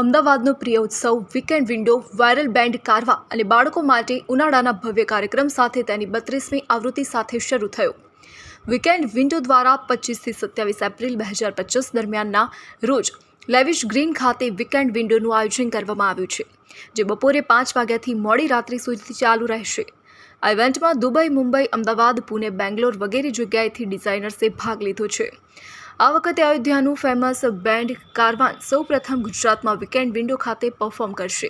અમદાવાદનો પ્રિય ઉત્સવ weekend window viral band Karwaan અને બાળકો માટે ઉનાળાના ભવ્ય કાર્યક્રમ સાથે તેની બત્રીસમી આવૃત્તિ સાથે શરૂ થયો. વીકેન્ડ વિન્ડો દ્વારા પચીસથી સત્યાવીસ એપ્રિલ બે હજાર પચીસ દરમિયાનના રોજ લેવિશ ગ્રીન ખાતે વીકેન્ડ વિન્ડોનું આયોજન કરવામાં આવ્યું છે, જે બપોરે પાંચ વાગ્યાથી મોડી રાત્રિ સુધી ચાલુ રહેશે. આ ઇવેન્ટમાં દુબઈ, મુંબઈ, અમદાવાદ, પુણે, બેંગ્લોર વગેરે જગ્યાએથી ડિઝાઇનર્સે ભાગ લીધો છે. આ વખતે અયોધ્યાનું ફેમસ બેન્ડ કારવાન સૌપ્રથમ ગુજરાતમાં વીકેન્ડ વિન્ડો ખાતે પરફોર્મ કરશે.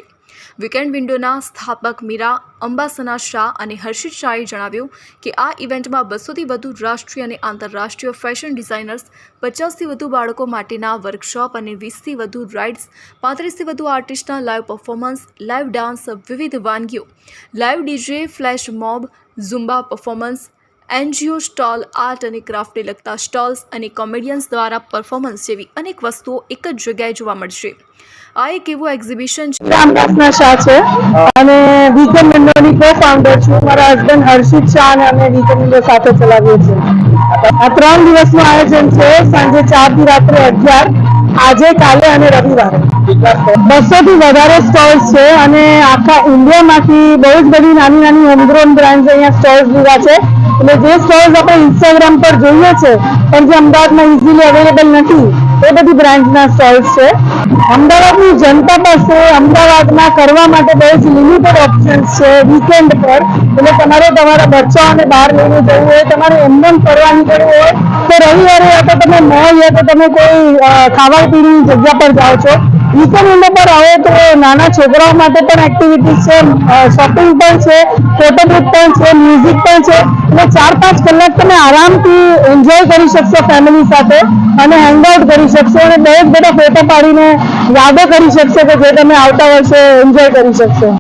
વીકેન્ડ વિન્ડોના સ્થાપક મીરા અંબાસના શાહ અને હર્ષિત શાહે જણાવ્યું કે આ ઇવેન્ટમાં બસોથી વધુ રાષ્ટ્રીય અને આંતરરાષ્ટ્રીય ફેશન ડિઝાઇનર્સ પચાસથી વધુ બાળકો માટેના વર્કશોપ અને વીસથી વધુ રાઇડ્સ પાંત્રીસથી વધુ આર્ટિસ્ટના લાઈવ પરફોર્મન્સ લાઈવ ડાન્સ વિવિધ વાનગીઓ live DJ flash mob Zumba performance NGO stall, art અને ક્રાફ્ટને લગતા સ્ટોલ્સ અને કોમેડિયન્સ દ્વારા પરફોર્મન્સ જેવી અનેક વસ્તુઓ એક જ જગ્યાએ જોવા મળશે. આ એક એવું એક્ઝિબિશન છે. રામદાસના શાહ છે. અને વીકેન્ડ વિન્ડોની કો ફાઉન્ડર છું. મારા હસબન્ડ હર્ષિત શાહ અને અમે વીકેન્ડ વિન્ડો સાથે ચલાવીએ છીએ. આ ત્રણ દિવસનું આયોજન છે. સાંજે ચારથી રાત્રે અગિયાર, આજે કાલે અને રવિવારે. બસો થી વધારે સ્ટોલ્સ છે અને આખા ઇન્ડિયામાંથી બહુ જ બધી નાની નાની હોમગ્રોન બ્રાન્ડ અહીંયા સ્ટોલ્સ લીધા છે. એટલે જે સ્ટોલ્સ આપણે ઇન્સ્ટાગ્રામ પર જોઈએ છે, પણ જે અમદાવાદમાં ઇઝીલી અવેલેબલ નથી, એ બધી બ્રાન્ડના સ્ટોલ્સ છે. અમદાવાદની જનતા પાસે અમદાવાદમાં કરવા માટે બહુ જ લિમિટેડ ઓપ્શન્સ છે વીકેન્ડ પર. એટલે તમારે તમારા બચ્ચાઓને બહાર લઈને જવું હોય, તમારે એમ ફરવા નીકળવું હોય તો રવિવારે તો તમે મોલ યા તો તમે કોઈ ખાવા પીવાની જગ્યા પર જાઓ છો. વીકેન્ડ પર આવો તો નાના છોકરાઓ માટે પણ એક્ટિવિટીઝ છે શોપિંગ પણ છે ફોટો પણ છે મ્યુઝિક પણ છે. એટલે ચાર પાંચ કલાક તમે આરામથી એન્જોય કરી શકશો ફેમિલી સાથે અને હેંગઆઉટ કરી શકશો અને બહુ જ બધા ફોટો પાડીને યાદો કરી શકશો કે જે તમે આવતા વર્ષે એન્જોય કરી શકશો.